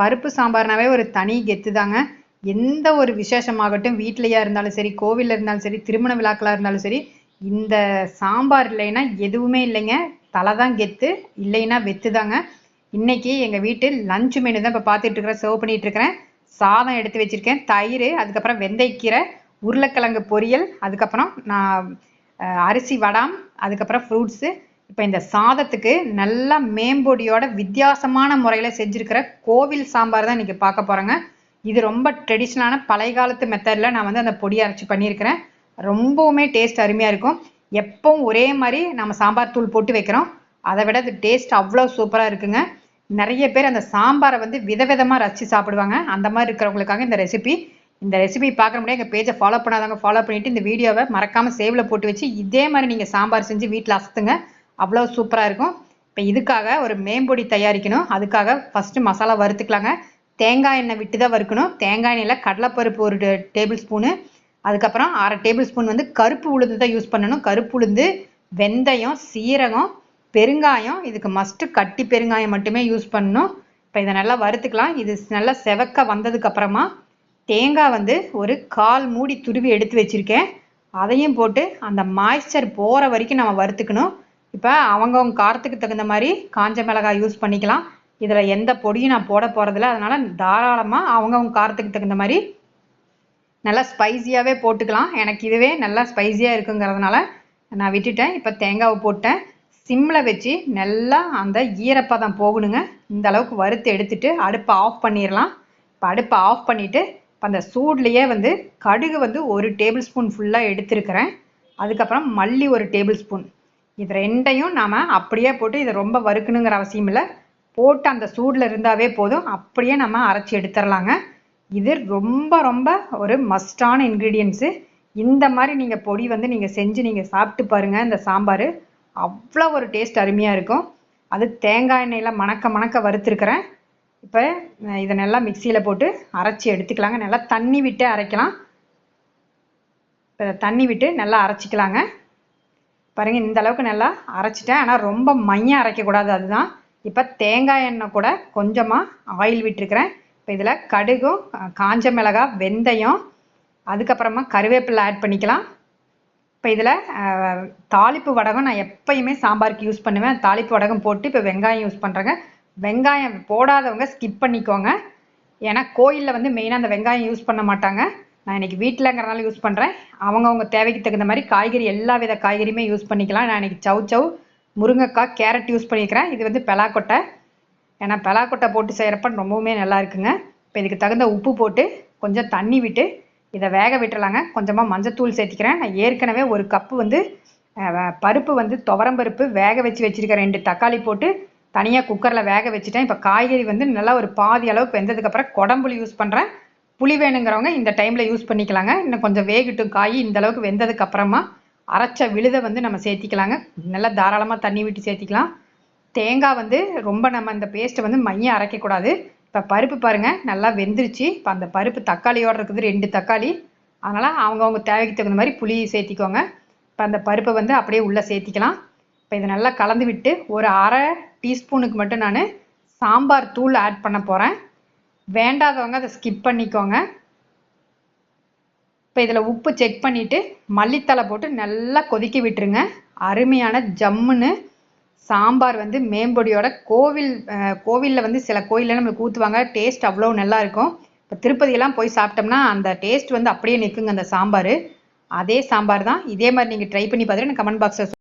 பருப்பு சாம்பார்னாவே ஒரு தனி கெத்து தாங்க. எந்த ஒரு விசேஷமாகட்டும் வீட்லையா இருந்தாலும் சரி கோவிலில் இருந்தாலும் சரி திருமண விழாக்களாக இருந்தாலும் சரி இந்த சாம்பார் இல்லைன்னா எதுவுமே இல்லைங்க. தலை தான் கெத்து இல்லைன்னா வெத்து தாங்க. இன்னைக்கு எங்கள் வீட்டு லஞ்ச் மெனு தான் இப்போ பார்த்துட்டு இருக்கிறேன் சர்வ் பண்ணிட்டு இருக்கிறேன் சாதம் எடுத்து வச்சிருக்கேன் தயிர் அதுக்கப்புறம் வெந்தயக்கீரை உருளைக்கிழங்கு பொரியல் அதுக்கப்புறம் நான் அரிசி வடாம் அதுக்கப்புறம் ஃப்ரூட்ஸு இப்போ இந்த சாதத்துக்கு நல்லா மேம்பொடியோட வித்தியாசமான முறையில் செஞ்சுருக்கிற கோவில் சாம்பார் தான் இன்றைக்கி பார்க்க போகிறேங்க இது ரொம்ப ட்ரெடிஷ்னலான பழைய காலத்து மெத்தடில் நான் வந்து அந்த பொடியை அரைச்சி பண்ணியிருக்கிறேன். ரொம்பவுமே டேஸ்ட் அருமையாக இருக்கும். எப்பவும் ஒரே மாதிரி நம்ம சாம்பார் தூள் போட்டு வைக்கிறோம். அதை விட அது டேஸ்ட் அவ்வளோ சூப்பராக இருக்குங்க. நிறைய பேர் அந்த சாம்பாரை வந்து விதவிதமாக ரசித்து சாப்பிடுவாங்க. அந்த மாதிரி இருக்கிறவங்களுக்காக இந்த ரெசிபி இந்த ரெசிபி பார்க்குற முடியாது எங்கள் பேஜை ஃபாலோ பண்ணாதவங்க ஃபாலோ பண்ணிவிட்டு இந்த வீடியோவை மறக்காமல் சேவில் போட்டு வச்சு இதே மாதிரி நீங்கள் சாம்பார் செஞ்சு வீட்டில் அசத்துங்க. அவ்வளோ சூப்பராக இருக்கும். இப்போ இதுக்காக ஒரு மேம்பொடி தயாரிக்கணும். அதுக்காக ஃபஸ்ட்டு மசாலா வறுத்துக்கலாங்க. தேங்காய் எண்ணெய் விட்டு தான் வறுக்கணும். தேங்காய் எண்ணெயில் கடலைப்பருப்பு ஒரு டேபிள் ஸ்பூனு. அதுக்கப்புறம் அரை டேபிள் ஸ்பூன் வந்து கருப்பு உளுந்து தான் யூஸ் பண்ணணும். கருப்பு உளுந்து வெந்தயம் சீரகம் பெருங்காயம். இதுக்கு மஸ்ட்டு கட்டி பெருங்காயம் மட்டுமே யூஸ் பண்ணணும். இப்போ இதை நல்லா வறுத்துக்கலாம். இது நல்லா செவக்க வந்ததுக்கப்புறமா தேங்காய் வந்து ஒரு கால் மூடி துருவி எடுத்து வச்சுருக்கேன். அதையும் போட்டு அந்த மாய்ஸ்சர் போகிற வரைக்கும் நம்ம வறுத்துக்கணும். இப்போ அவங்கவுங்க காரத்துக்கு தகுந்த மாதிரி காஞ்ச மிளகாய் யூஸ் பண்ணிக்கலாம். இதில் எந்த பொடியும் நான் போட போகிறதில்ல அதனால் தாராளமாக அவங்கவுங்க காரத்துக்கு தகுந்த மாதிரி நல்லா ஸ்பைசியாகவே போட்டுக்கலாம். எனக்கு இதுவே நல்லா ஸ்பைசியாக இருக்குங்கிறதுனால நான் விட்டுட்டேன். இப்போ தேங்காவை போட்டேன். சிம்மில் வச்சு நல்லா அந்த ஈரப்பதம் போகணுங்க. இந்த அளவுக்கு வறுத்து எடுத்துட்டு அடுப்பை ஆஃப் பண்ணிடலாம். இப்போ அடுப்பை ஆஃப் பண்ணிவிட்டு இப்போ அந்த சூட்லேயே வந்து கடுகு வந்து ஒரு டேபிள் ஸ்பூன் ஃபுல்லாக எடுத்திருக்கிறேன். அதுக்கப்புறம் மல்லி ஒரு டேபிள் ஸ்பூன் இது ரெண்டையும் நாம் அப்படியே போட்டு இதை ரொம்ப வறுக்கணுங்கிற அவசியம் இல்லை. போட்டு அந்த சூடில் இருந்தாவே போதும். அப்படியே நம்ம அரைச்சி எடுத்துடலாங்க இது ரொம்ப ரொம்ப ஒரு மஸ்டான இன்க்ரீடியன்ஸு இந்த மாதிரி நீங்கள் பொடி வந்து நீங்கள் செஞ்சு நீங்கள் சாப்பிட்டு பாருங்கள் இந்த சாம்பார். அவ்வளோ ஒரு டேஸ்ட் அருமையாக இருக்கும். அது தேங்காய் எண்ணெயில் மணக்க மணக்க வறுத்துருக்கிறேன். இப்போ இதை நல்லா மிக்சியில் போட்டு அரைச்சி எடுத்துக்கலாங்க. நல்லா தண்ணி விட்டு அரைக்கலாம். இப்போ தண்ணி விட்டு நல்லா அரைச்சிக்கலாங்க. பாருங்க இந்த அளவுக்கு நல்லா அரைச்சிட்டேன். ஆனால் ரொம்ப மையம் அரைக்கக்கூடாது அதுதான். இப்போ தேங்காய் எண்ணெய் கூட கொஞ்சமாக ஆயில் விட்டுருக்கிறேன். இப்போ இதில் கடுகும் காஞ்ச மிளகாய் வெந்தயம் அதுக்கப்புறமா கருவேப்பிலை ஆட் பண்ணிக்கலாம். இப்போ இதில் தாளிப்பு வடகம் நான் எப்பயுமே சாம்பாருக்கு யூஸ் பண்ணுவேன். தாளிப்பு வடகம் போட்டு இப்போ வெங்காயம் யூஸ் பண்ணுறேங்க வெங்காயம் போடாதவங்க ஸ்கிப் பண்ணிக்கோங்க. ஏன்னா கோயிலில் வந்து மெயினாக அந்த வெங்காயம் யூஸ் பண்ண மாட்டாங்க. நான் இன்னைக்கு வீட்டிலங்கிறனால யூஸ் பண்ணுறேன் அவங்கவுங்க தேவைக்கு தகுந்த மாதிரி காய்கறி எல்லா வித காய்கறியுமே யூஸ் பண்ணிக்கலாம். நான் இன்னைக்கு சவ் சவ் முருங்கைக்காய் கேரட் யூஸ் பண்ணியிருக்கிறேன் இது வந்து பெலாக்கொட்டை. ஏன்னா பெலாக்கொட்டை போட்டு செய்கிறப்ப ரொம்பவுமே நல்லா இருக்குங்க. இப்போ இதுக்கு தகுந்த உப்பு போட்டு கொஞ்சம் தண்ணி விட்டு இதை வேக விட்டுறலாங்க. கொஞ்சமாக மஞ்சத்தூள் சேர்த்திக்கிறேன். நான் ஏற்கனவே ஒரு கப்பு வந்து பருப்பு வந்து துவரம்பருப்பு வேக வச்சு வச்சுருக்கேன் ரெண்டு தக்காளி போட்டு தனியாக குக்கரில் வேக வச்சுட்டேன். இப்போ காய்கறி வந்து நல்லா ஒரு பாதி அளவுக்கு வெந்ததுக்கப்புறம் குடம்புளி யூஸ் பண்ணுறேன் புளி வேணுங்கிறவங்க இந்த டைமில் யூஸ் பண்ணிக்கலாங்க. இன்னும் கொஞ்சம் வேகட்டும் காய் இந்த அளவுக்கு வெந்ததுக்கு அப்புறமா அரைச்ச விழுதை வந்து நம்ம சேர்த்திக்கலாங்க. நல்லா தாராளமாக தண்ணி விட்டு சேர்த்திக்கலாம். தேங்காய் வந்து ரொம்ப நம்ம இந்த பேஸ்ட்டை வந்து மையம் அரைக்கக்கூடாது. இப்போ பருப்பு பாருங்கள் நல்லா வெந்துருச்சு. இப்போ அந்த பருப்பு தக்காளியோட இருக்குது ரெண்டு தக்காளி. அதனால் அவங்கவுங்க தேவைக்கு தகுந்த மாதிரி புளி சேர்த்திக்கோங்க. இப்போ அந்த பருப்பை வந்து அப்படியே உள்ளே சேர்த்திக்கலாம். இப்போ இதை நல்லா கலந்து விட்டு ஒரு அரை டீஸ்பூனுக்கு மட்டும் நான் சாம்பார் தூள் ஆட் பண்ண போகிறேன் வேண்டாதவங்க அதை ஸ்கிப் பண்ணிக்கோங்க. இப்போ இதில் உப்பு செக் பண்ணிவிட்டு மல்லித்தலை போட்டு நல்லா கொதிக்க விட்டுருங்க. அருமையான ஜம்முன்னு சாம்பார் வந்து மேம்பொடியோட கோவில் கோவிலில் வந்து சில கோயிலில் நம்மளுக்கு ஊற்றுவாங்க டேஸ்ட் அவ்வளோ நல்லா இருக்கும். இப்போ திருப்பதியெல்லாம் போய் சாப்பிட்டோம்னா அந்த டேஸ்ட் வந்து அப்படியே நிற்குங்க அந்த சாம்பார். அதே சாம்பார் தான். இதே மாதிரி நீங்கள் ட்ரை பண்ணி பார்த்துட்டு எனக்கு கமெண்ட் பாக்ஸில்